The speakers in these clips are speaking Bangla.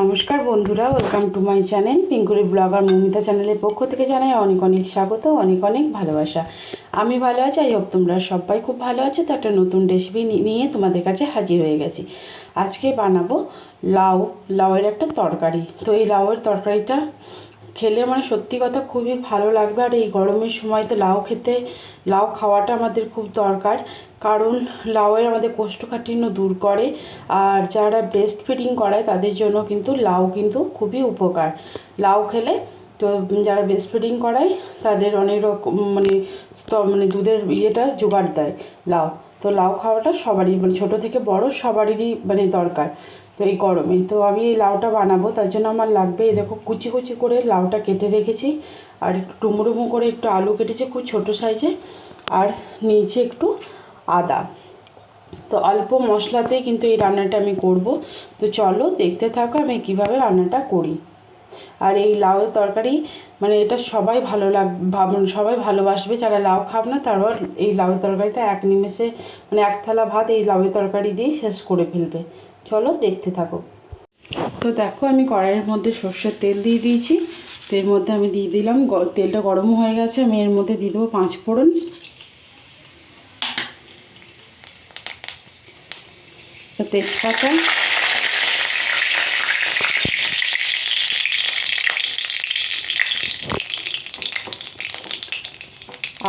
নমস্কার বন্ধুরা welcome to my channel Pinkuri blogger Mamita চ্যানেলের পক্ষ থেকে জানাই অনেক অনেক স্বাগত, অনেক অনেক ভালোবাসা। আমি ভালো আছি আই হোপ তোমরা সবাই খুব ভালো আছো, তো একটা নতুন রেসিপি নিয়ে তোমাদের কাছে হাজির হয়ে গেছি। আজকে বানাবো লাউ, লাউয়ের একটা তরকারি। তো এই লাউয়ের তরকারিটা খেলে মানে সত্যি কথা খুবই ভালো লাগবে। আর এই গরমের সময় তো লাউ খেতে, লাউ খাওয়াটা আমাদের খুব দরকার। কারণ লাউয়ের আমাদের কোষ্ঠকাঠিন্য দূর করে। আর যারা ব্রেস্ট ফিডিং করায় তাদের জন্য কিন্তু লাউ কিন্তু খুবই উপকার। লাউ খেলে তো যারা ব্রেস্ট ফিডিং করায় তাদের অনেক রকম মানে মানে দুধের ইয়েটা জোগাড় দেয় লাউ। তো লাউ খাওয়াটা সবারই মানে ছোটো থেকে বড় সবারই মানে দরকার। তো এই গরমে। তো আমি এই লাউটা বানাবো, তার জন্য আমার লাগবে, এই দেখো, কুচি কুচি করে লাউটা কেটে রেখেছি। আর একটু ডুমো করে একটু আলু কেটেছি, খুব ছোটো সাইজে। আর নিচে একটু আদা। তো অল্প মশলাতেই কিন্তু এই রান্নাটা আমি করব। তো চলো, দেখতে থাকো আমি কীভাবে রান্নাটা করি। আর এই লাউয়ের তরকারি মানে এটা সবাই ভালো লাগ ভাব- সবাই ভালোবাসবে, যারা লাউ খাব না তারপর এই লাউয়ের তরকারিটা এক নিমেষে মানে এক থালা ভাত এই লাউয়ের তরকারি দিয়েই শেষ করে ফেলবে। চলো দেখতে থাকো। তো দেখো, আমি কড়াইয়ের মধ্যে সর্ষের তেল দিয়ে দিয়েছি। তো এর মধ্যে আমি দিয়ে দিলাম তেলটা গরম হয়ে গেছে, আমি এর মধ্যে দিয়ে দেবো পাঁচ ফোড়ন। তেজপাতা।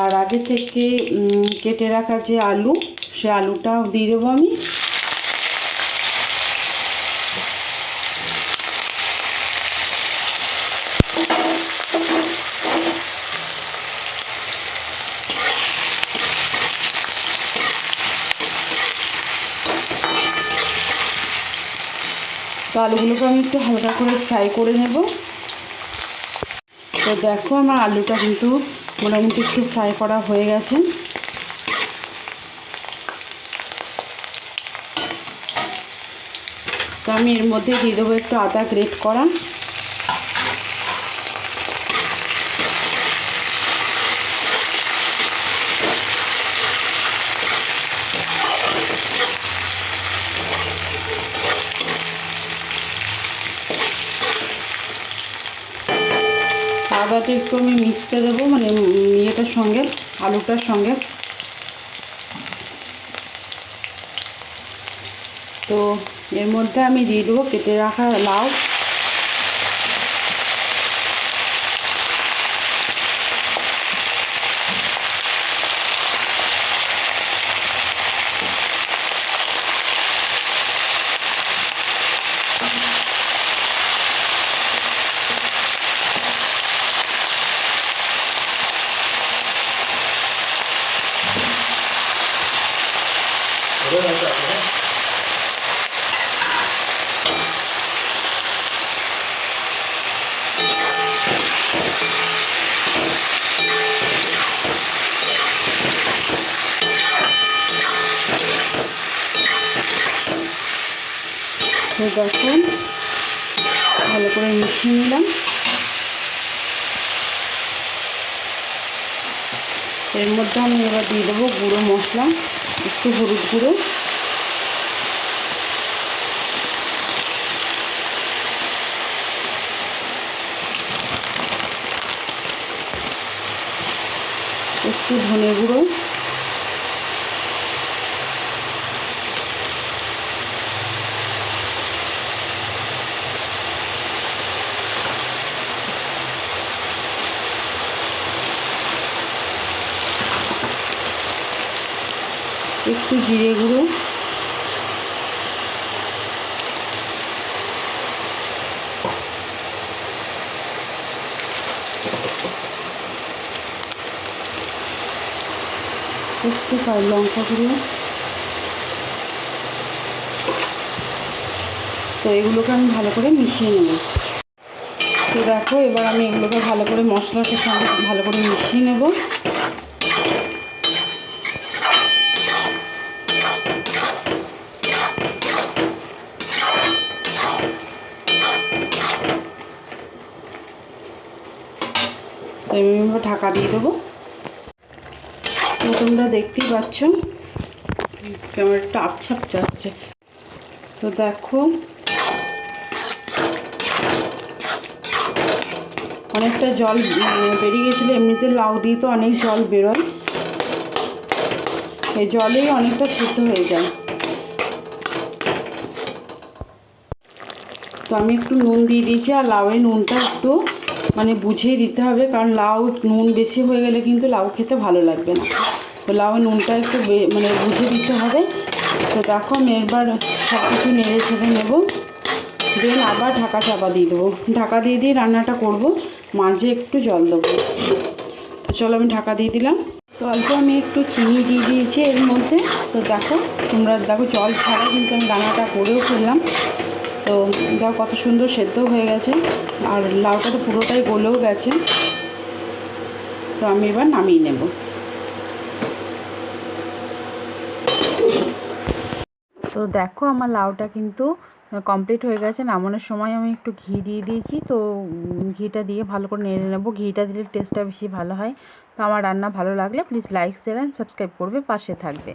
আর আগে থেকে কেটে রাখা যে আলু, সে আলুটাও দিয়ে দেবো আমি। তো আলুগুলোকে আমি একটু হালকা করে ফ্রাই করে নেব। তো দেখো আমার আলুটা কিন্তু মোটামুটি একটু ফ্রাই করা হয়ে গেছে। তো আমি এর মধ্যে দিয়ে দেবো একটু আদা গ্রেট করা। আদাটা একটু আমি মিশতে দেবো মানে ইয়েটার সঙ্গে, আলুটার সঙ্গে। তো এর মধ্যে আমি দিয়ে দেবো, কেটে রাখা লাউ। তো দেখুন, ভালো করে মিশিয়ে নিলাম। এর মধ্যে আমি এবার দিয়ে দেবো গুঁড়ো মশলা, একটু হলুদ গুঁড়ো। একটু ধনে গুঁড়ো। একটু জিরে গুঁড়ো। একটু লঙ্কা গুঁড়ো। তো এগুলোকে আমি ভালো করে মিশিয়ে নেব। তো দেখো, এবার আমি এগুলোকে ভালো করে মশলাটার সঙ্গে ভালো করে মিশিয়ে নেব। তো ঢাকা দিয়ে দেবো। তো তোমরা দেখতেই পাচ্ছ কেমন একটা আপছা আপছা আসছে তো দেখো, অনেকটা জল বেরিয়ে গেছিল। এমনিতে লাউ দিয়ে তো অনেক জল বেরোয়। এই জলেই অনেকটা সিদ্ধ হয়ে যায়। তো আমি একটু নুন দিয়ে দিয়েছি, আর লাউয়ের নুনটা একটু মানে বুঝিয়ে দিতে হবে, কারণ লাউ নুন বেশি হয়ে গেলে কিন্তু লাউ খেতে ভালো লাগবে না। তো লাউয়ের নুনটা একটু মানে বুঝিয়ে দিতে হবে। তো দেখো আমি সব কিছু নেড়ে ছেড়ে নেব। দেন আবার ঢাকা চাপা দিয়ে দেবো। ঢাকা দিয়ে দিয়ে রান্নাটা করব, মাঝে একটু জল দেবো। চলো আমি ঢাকা দিয়ে দিলাম। তো অল্প আমি একটু চিনি দিয়ে দিয়েছি এর মধ্যে। তো দেখো তোমরা, দেখো জল ছাড়া কিন্তু আমি রান্নাটা করেও ফেললাম তো দেখো কত সুন্দর সেদ্ধ হয়ে গেছে। আর লাউটা তো পুরোটাই গলেও গেছে। তো আমি এবার নামিয়ে নেব। তো দেখো আমার লাউটা কিন্তু কমপ্লিট হয়ে গেছে। নামানোর সময় আমি একটু ঘি দিয়ে দিয়েছি। তো ঘিটা দিয়ে ভালো করে নেড়ে নেব। ঘিটা দিলে টেস্টটা বেশি ভালো হয়। তো আমার রান্না ভালো লাগলে please like share and subscribe করবে, পাশে থাকবে।